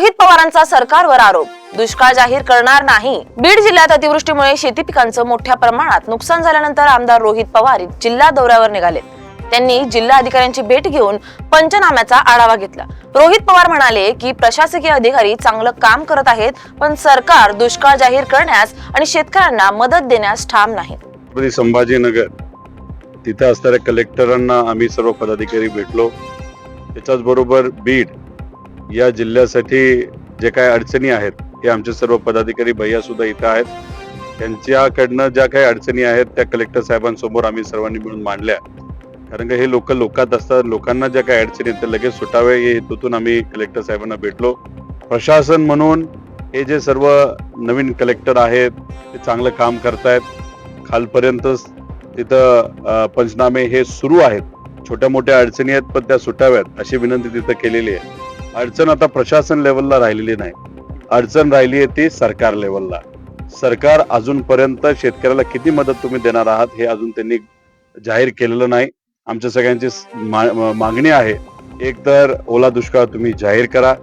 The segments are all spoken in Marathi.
रोहित पवारांचा सरकारवर आरोप. दुष्काळ जाहीर करणार नाही. बीड जिल्ह्यात अतिवृष्टीमुळे शेती पिकांचं मोठ्या प्रमाणात नुकसान झाल्यानंतर आमदार रोहित पवार जिल्हा दौऱ्यावर निघाले. त्यांनी जिल्हा अधिकाऱ्यांची भेट घेऊन पंचनाम्याचा आढावा घेतला. रोहित पवार म्हणाले की प्रशासकीय अधिकारी चांगलं काम करत आहेत पण सरकार दुष्काळ जाहीर करण्यास आणि शेतकऱ्यांना मदत देण्यास ठाम नाही. संभाजीनगर. तिथं असणाऱ्या कलेक्टरांना आम्ही सर्व पदाधिकारी भेटलो. त्याच्याच बरोबर बीड या जिल्ह्यासाठी जे काय अडचणी आहेत हे आमचे सर्व पदाधिकारी भैया सुद्धा इथं आहेत. त्यांच्याकडनं ज्या काही अडचणी आहेत त्या कलेक्टर साहेबांसमोर आम्ही सर्वांनी मिळून मांडल्या. कारण का हे लोक लोकात असतात लोकांना ज्या काही अडचणी आहेत त्या लगेच सुटावे या हेतूतून आम्ही कलेक्टर साहेबांना भेटलो. प्रशासन म्हणून हे जे सर्व नवीन कलेक्टर आहेत ते चांगलं काम करतायत. खालपर्यंत तिथं पंचनामे हे सुरू आहेत. छोट्या मोठ्या अडचणी आहेत पण त्या सुटाव्यात अशी विनंती तिथं केलेली आहे. अडचण आता प्रशासन लेवलला राहिलेली नाही. अडचण राहिली आहे ती सरकार लेवलला सरकार अजूनपर्यंत शेतकऱ्याला किती मदत तुम्ही देणार आहात हे अजून त्यांनी जाहीर केलेलं नाही. आमच्या सगळ्यांची मा- मागणी आहे एक तर ओला दुष्काळ तुम्ही जाहीर करा.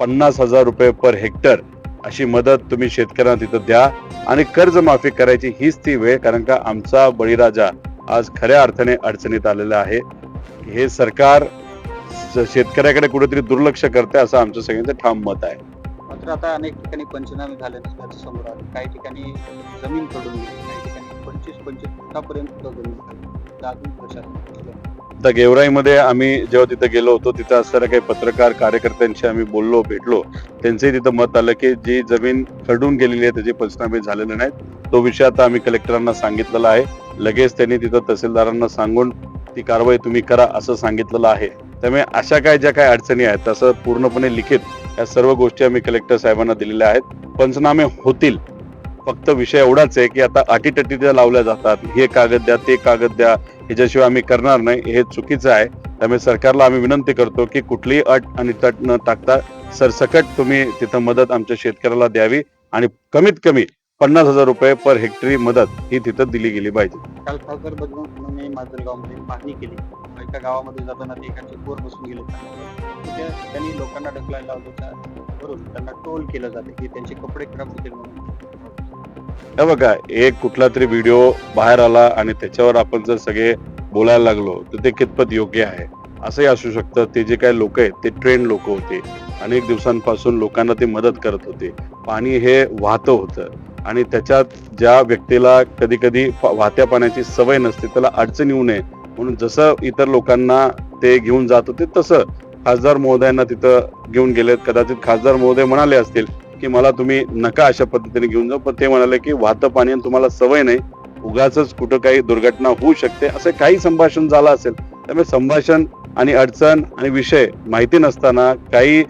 पन्नास हजार रुपये पर हेक्टर अशी मदत तुम्ही शेतकऱ्यांना तिथं द्या आणि कर्जमाफी करायची हीच ती वेळ कारण का आमचा बळीराजा आज खऱ्या अर्थाने अडचणीत आलेला आहे. हे सरकार शेतकऱ्याकडे कुठेतरी दुर्लक्ष करते असं आमचं सगळ्यांचं ठाम मत आहे. मात्र आता अनेक ठिकाणी पंचनामे झाले समोर आलं. काही ठिकाणी जमीन पडून गेली काही ठिकाणी पंचवीस पंचवीस फुटापर्यंत जमीन अजून प्रशासन. आता गेवराईमध्ये आम्ही जेव्हा तिथे गेलो होतो तिथं असणाऱ्या काही पत्रकार कार्यकर्त्यांशी आम्ही बोललो भेटलो. त्यांचंही तिथं मत आलं की जी जमीन खरडून गेलेली आहे त्याचे पंचनामे झालेले नाहीत. तो विषय आता आम्ही कलेक्टरांना सांगितलेला आहे. लगेच त्यांनी तिथं तहसीलदारांना सांगून ती कारवाई तुम्ही करा असं सांगितलेलं आहे. त्यामुळे अशा काय ज्या काही अडचणी आहेत तसं पूर्णपणे लिखित या सर्व गोष्टी आम्ही कलेक्टर साहेबांना दिलेल्या आहेत. पंचनामे होतील. फक्त विषय एवढाच आहे की आता अटीतटी त्या लावल्या जातात. हे कागद द्या ते कागद द्या ह्याच्याशिवाय आम्ही करणार नाही. हे चुकीचं आहे. त्यामुळे सरकारला आम्ही विनंती करतो की कुठलीही अट आणि तट न टाकता सरसकट तुम्ही तिथं मदत आमच्या शेतकऱ्याला द्यावी आणि कमीत कमी पन्नास हजार रुपये पर हेक्टरी मदत ही तिथं दिली गेली पाहिजे. काल खासदार बजरंग माजलगावमध्ये पाहणी केली. एका गावामध्ये जाताना ते एकाचे पोर बसून गेले. त्या ठिकाणी लोकांना ढकलायला लावलं वरून त्यांना टोल केलं जाते की त्यांचे कपडे खराब होतील म्हणून. हे बघा एक कुठला तरी व्हिडिओ बाहेर आला आणि त्याच्यावर आपण जर सगळे बोलायला लागलो तर ते कितपत योग्य आहे? असंही असू शकतं. ते जे काही लोक आहेत ते ट्रेन लोक होते. अनेक दिवसांपासून लोकांना ते मदत करत होते. पाणी हे वाहतं होतं. आणि त्याच्यात ज्या व्यक्तीला कधी कधी वाहत्या पाण्याची सवय नसते त्याला अडचण येऊ नये. म्हणून जसं इतर लोकांना ते घेऊन जात होते तसं खासदार महोदयांना तिथं घेऊन गेलेत. कदाचित खासदार महोदय म्हणाले असतील की मला तुम्ही नका अशा पद्धतीने घेऊन जाऊ. पण ते म्हणाले की वाहतं पाणी तुम्हाला सवय नाही. उगाच कुठं काही दुर्घटना होऊ शकते. असं काही संभाषण झालं असेल. त्यामुळे संभाषण आणि अडचण आणि विषय माहिती नसताना काही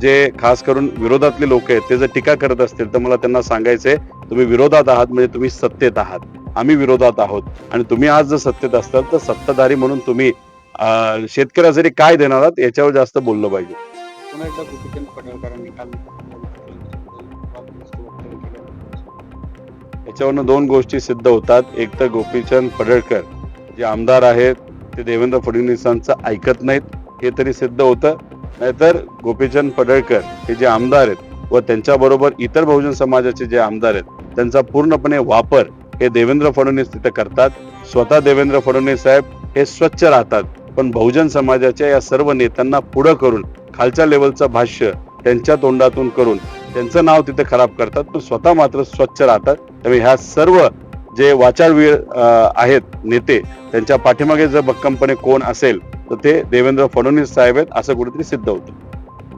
जे खास करून विरोधातले लोक आहेत ते जर टीका करत असतील तर मला त्यांना सांगायचंय तुम्ही विरोधात आहात म्हणजे तुम्ही सत्तेत आहात. आम्ही विरोधात आहोत. आणि तुम्ही आज जर सत्तेत असताल तर सत्ताधारी म्हणून तुम्ही अं, शेतकऱ्यासाठी काय देणार आहात याच्यावर जास्त बोललं पाहिजे. याच्यावरनं दोन गोष्टी सिद्ध होतात. एक तर गोपीचंद पडळकर जे आमदार आहेत ते देवेंद्र फडणवीसांचं ऐकत नाहीत. हे तरी सिद्ध होतं. नाहीतर गोपीचंद पडळकर हे जे आमदार आहेत व त्यांच्याबरोबर इतर बहुजन समाजाचे जे आमदार आहेत त्यांचा पूर्णपणे वापर हे देवेंद्र फडणवीस तिथे करतात. स्वतः देवेंद्र फडणवीस साहेब हे स्वच्छ राहतात. पण बहुजन समाजाच्या या सर्व नेत्यांना पुढं करून खालच्या लेवलचं भाष्य त्यांच्या तोंडातून करून त्यांचं नाव तिथे खराब करतात. पण स्वतः मात्र स्वच्छ राहतात. त्यामुळे ह्या सर्व जे वाचाळवीर आहेत नेते त्यांच्या पाठीमागे जर भक्कमपणे कोण असेल तर ते देवेंद्र फडणवीस साहेब आहेत असं कुठेतरी सिद्ध होतं.